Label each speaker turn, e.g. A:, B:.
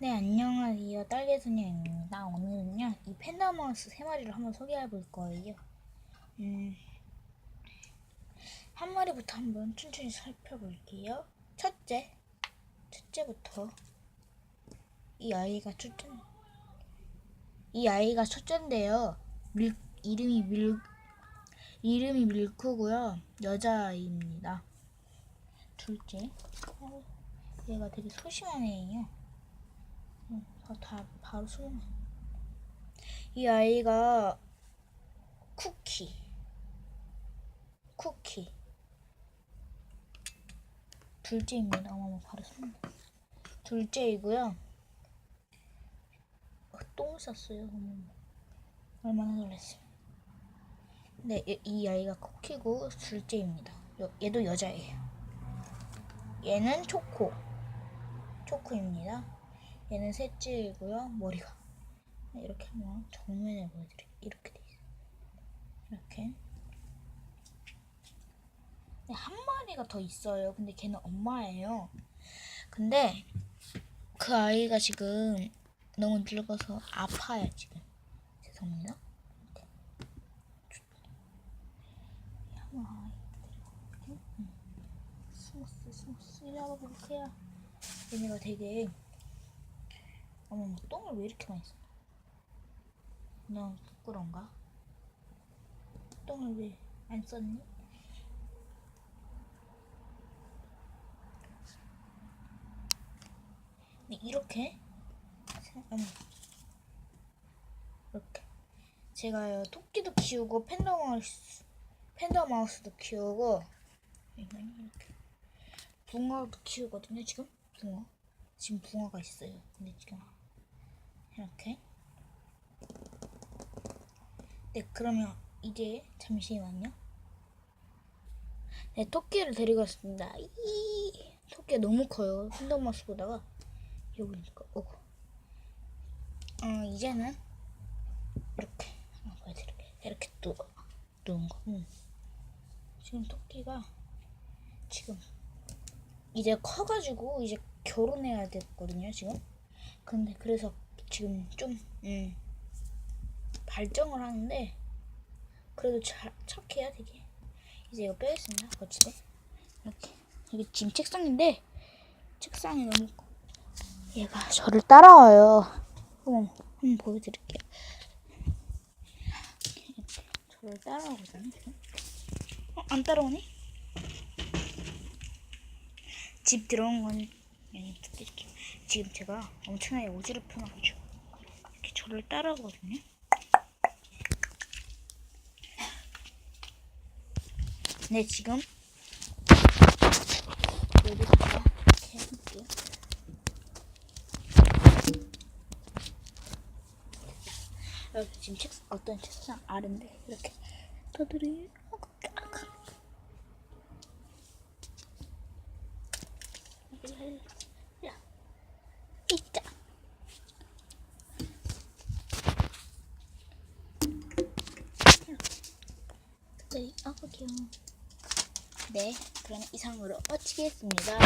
A: 네, 안녕하세요. 딸기소녀입니다. 오늘은요, 이 팬더마우스 세 마리를 한번 소개해 볼 거예요. 음, 한 마리부터 한번 천천히 살펴볼게요. 첫째, 첫째부터. 이 아이가 첫째, 이 아이가 첫째인데요. 밀, 이름이 밀, 이름이 밀크고요. 여자아이입니다. 둘째, 어, 얘가 되게 소심한 애예요. 응, 다, 다 바로 소문. 이 아이가 쿠키. 쿠키. 둘째입니다. 어머, 바로 소문. 둘째이고요. 어, 똥을 쌌어요. 어머, 얼마나 놀랐어요. 네, 이, 이 아이가 쿠키고 둘째입니다. 여, 얘도 여자예요. 얘는 초코. 초코입니다. 얘는 셋째이고요. 머리가 이렇게 하면 정면에 보여드릴게요. 이렇게 돼 있어요. 이렇게. 네, 한 마리가 더 있어요. 근데 걔는 엄마예요. 근데 그 아이가 지금 너무 늙어서 아파요 지금. 죄송합니다. 한번 이렇게. 응. 스무스 스무스 이리 와봐 볼게요. 얘네가 되게 어머, 똥을 왜 이렇게 많이 써? 너무 부끄러운가? 똥을 왜 안 썼니? 네, 이렇게. 어머. 이렇게. 제가요, 토끼도 키우고, 팬더 마우스, 팬더 마우스도 키우고, 이렇게. 붕어도 키우거든요, 지금? 붕어. 지금 붕어가 있어요. 근데 지금 이렇게. 네, 그러면 이제 잠시만요. 네, 토끼를 데리고 왔습니다. 이 토끼가 너무 커요. 팬더마우스보다가 여기니까 오고. 어, 이제는 이렇게 보여드릴게요. 이렇게 누 누운 거. 음. 지금 토끼가 지금 이제 커가지고 이제 결혼해야 됐거든요 지금. 근데 그래서 지금 좀 음, 발정을 하는데 그래도 잘 착해요 되게. 이제 이거 빼겠습니다 거치대. 이렇게 이게 지금 책상인데 책상이 너무 커. 얘가 저를 따라와요. 어머, 한번 보여드릴게요. 저를 따라오거든요. 어, 안 따라오네? 집 들어온 건 이렇게 지금 제가 엄청나게 어지럽혀가지고 저를 따라오거든요. 네 지금 여기다가 해볼게요. 여기 지금 책 어떤 책상 아래인데 이렇게 떠들이 야, 있 자. 네, 아. 네, 그럼 이상으로 마치겠습니다.